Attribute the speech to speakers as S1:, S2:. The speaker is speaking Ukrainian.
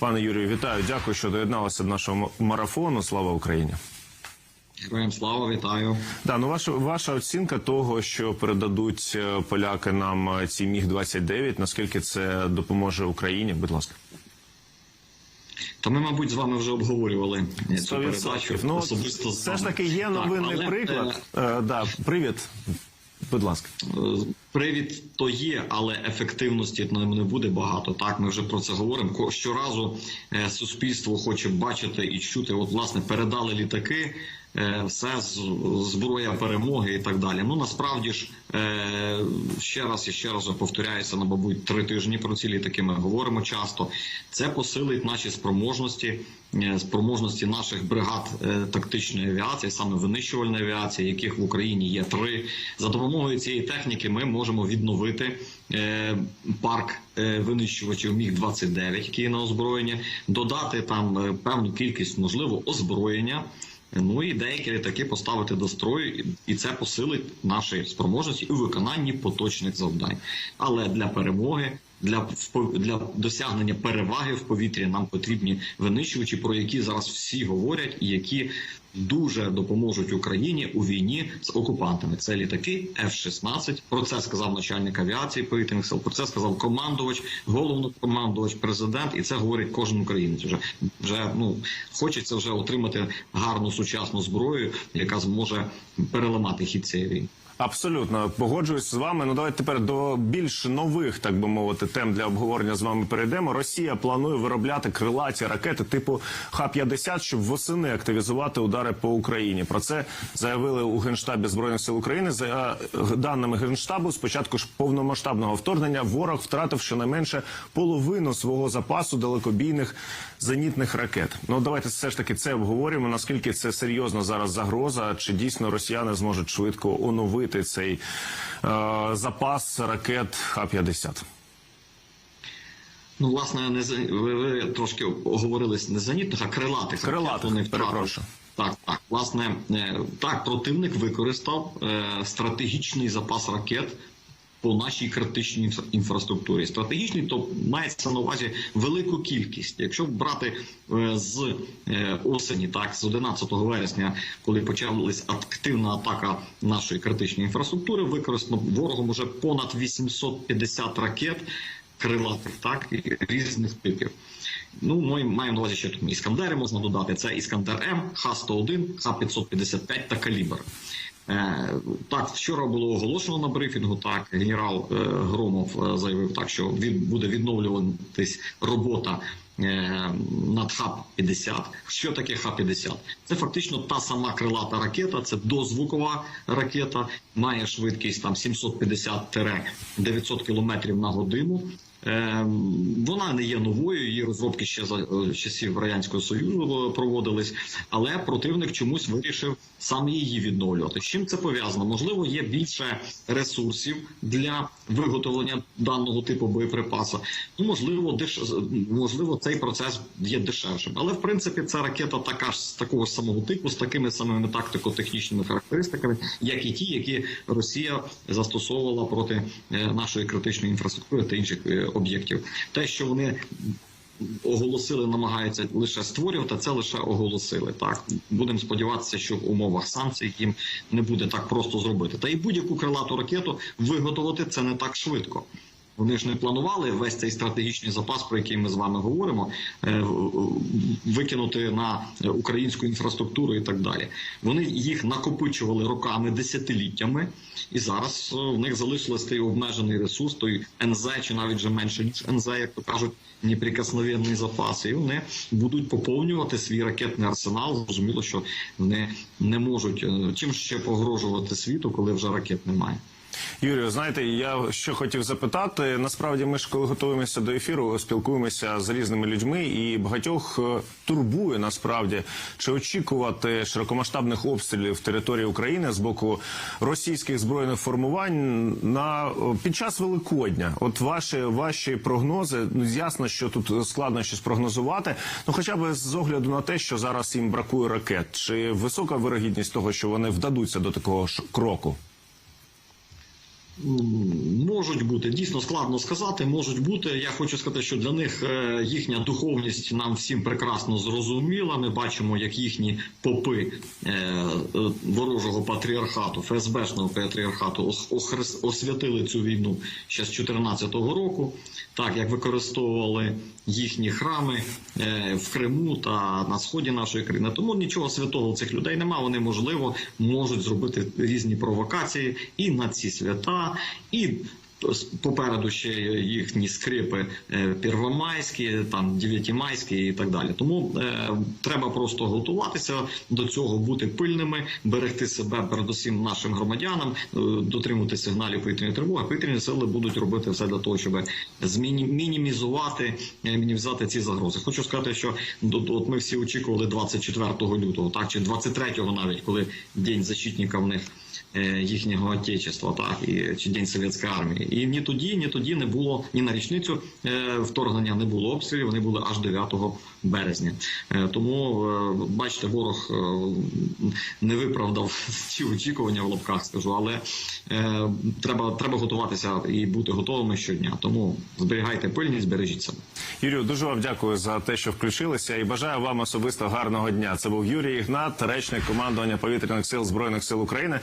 S1: Пане Юрію, вітаю. Дякую, що доєдналися до нашого марафону. Слава Україні.
S2: Героям слава, вітаю.
S1: Да, ну ваша ваша оцінка того, що передадуть е, поляки нам е, ці міг 29 Наскільки це допоможе Україні? Будь ласка,
S2: Та ми, мабуть, з вами вже обговорювали е, цю передачу.
S1: Ну
S2: особисто з
S1: все ж таки є
S2: Так,
S1: новинний
S2: але,
S1: приклад. Е, да, привіт. Будь ласка.
S2: е, Привід то є, але ефективності нам не буде багато. Так, ми вже про це говоримо. Щоразу е, суспільство хоче бачити і чути. От, власне, передали літаки, все зброя перемоги і так далі. Ну насправді ж е, ще раз і ще раз повторяюся на мабуть три тижні про ці літаки. Ми говоримо часто. Це посилить наші спроможності, е, спроможності наших бригад е, тактичної авіації, саме винищувальної авіації, яких в Україні є три. За допомогою цієї техніки ми можемо відновити е, парк е, винищувачів Міг 29 який є на озброєння, додати там е, певну кількість можливо озброєння. Ну і деякі літаки поставити до строю, і- це посилить наші спроможності у виконанні поточних завдань. Але для перемоги, для для досягнення переваги в повітрі нам потрібні винищувачі, про які зараз всі говорять, і які дуже допоможуть Україні у війні з окупантами. Це літаки F-16. Про це сказав начальник авіації повітряних сил. Про це сказав командувач, головнокомандувач, президент, і це говорить кожен українець. Вже вже ну хочеться вже отримати гарну сучасну зброю, яка зможе переламати хід цієї війни.
S1: Абсолютно погоджуюсь з вами. Ну давайте тепер до більш нових, так би мовити, тем для обговорення з вами перейдемо. Росія планує виробляти крилаті ракети типу Х-50, щоб восени активізувати удари по Україні. Про це заявили у генштабі збройних сил України. За е, даними генштабу, з початку ж повномасштабного вторгнення ворог втратив щонайменше половину свого запасу далекобійних зенітних ракет. Ну давайте все ж таки це обговорюємо. Наскільки це серйозна зараз загроза? Чи дійсно росіяни зможуть швидко оновити цей е, запас ракет Х-50?
S2: Ну, власне, не ви, ви трошки оговорились не зенітних, а крилатих.
S1: Крилатих.
S2: Вони
S1: перепрошую.
S2: Так, так. Власне, е, так, противник використав е, стратегічний запас ракет по нашій критичній інфра- інфраструктурі. Стратегічний, то мається на увазі велику кількість. Якщо брати е, з е, осені, так, з 11 вересня, коли почалась активна атака нашої критичної інфраструктури, використано ворогом уже понад 850 ракет крилатих, так і різних типів. Ну, ми маємо на увазі ще тут іскандери можна додати. Це Іскандер М, Х-101, Х-555 та Калібр. Е, Так, вчора було оголошено на брифінгу. Так, генерал е, Громов е, заявив так, що від буде відновлюватись робота над Х-50. Що таке Х-50? Це фактично та сама крилата ракета, це дозвукова ракета, має швидкість там 750-900 км на годину. Е, Вона не є новою, її розробки ще за е, часів Радянського Союзу е, проводились, але противник чомусь вирішив саме її відновлювати. З чим це пов'язано? Можливо, є більше ресурсів для виготовлення даного типу боєприпасу. Ну, можливо, деш... можливо, цей процес є дешевшим. Але в принципі ця ракета така ж з такого ж самого типу, з такими самими тактико-технічними характеристиками, як і ті, які Росія застосовувала проти нашої критичної інфраструктури та інших об'єктів. Те, що вони оголосили, намагаються лише створювати, це лише оголосили. Так будемо сподіватися, що в умовах санкцій їм не буде так просто зробити. Та й будь-яку крилату ракету виготовити це не так швидко. Вони ж не планували весь цей стратегічний запас, про який ми з вами говоримо, е, викинути на українську інфраструктуру і так далі. Вони їх накопичували роками, десятиліттями, і зараз е, в них залишилось той обмежений ресурс, той НЗ, чи навіть вже менше ніж НЗ, як то кажуть, неприкосновенний запас. І вони будуть поповнювати свій ракетний арсенал. Зрозуміло, що вони не можуть е, чим ще погрожувати світу, коли вже ракет немає.
S1: Юрію, знаєте, я що хотів запитати. Насправді, ми ж коли готуємося до ефіру, спілкуємося з різними людьми, і багатьох е, турбує насправді чи очікувати широкомасштабних обстрілів території України з боку російських збройних формувань на під час Великодня. От ваші ваші прогнози ну ясно, що тут складно щось прогнозувати. Ну, хоча б з огляду на те, що зараз їм бракує ракет, чи висока вирогідність того, що вони вдадуться до такого ж кроку?
S2: Можуть бути дійсно складно сказати. Можуть бути. Я хочу сказати, що для них е, їхня духовність нам всім прекрасно зрозуміла. Ми бачимо, як їхні попи е, е, ворожого патріархату, ФСБшного патріархату ос- освятили цю війну ще з 2014 року. Так як використовували їхні храми в Криму та на сході нашої країни. Тому нічого святого цих людей немає. Вони можливо можуть зробити різні провокації і на ці свята, і попереду ще їхні скрипи е, первомайські, там дев'ятімайські і так далі. Тому е, треба просто готуватися до цього, бути пильними, берегти себе передусім нашим громадянам, е, дотримувати сигналів повітряної тривоги. Повітряні сили будуть робити все для того, щоб мінімізувати, е, мінімізувати ці загрози. Хочу сказати, що от ми всі очікували 24 лютого, так чи 23 навіть, коли день защитника в них їхнього отечества, так і чи день совєтської армії. І ні тоді, ні тоді не було ні на річницю е, вторгнення не було обстрілів. Вони були аж 9 березня. Е, Тому е, бачите, ворог е, не виправдав ці очікування в лапках, скажу, але е, треба, треба готуватися і бути готовими щодня. Тому зберігайте пильність, бережіть себе.
S1: Юрію, дуже вам дякую за те, що включилися, і бажаю вам особисто гарного дня. Це був Юрій Ігнат, речник командування повітряних сил збройних сил України.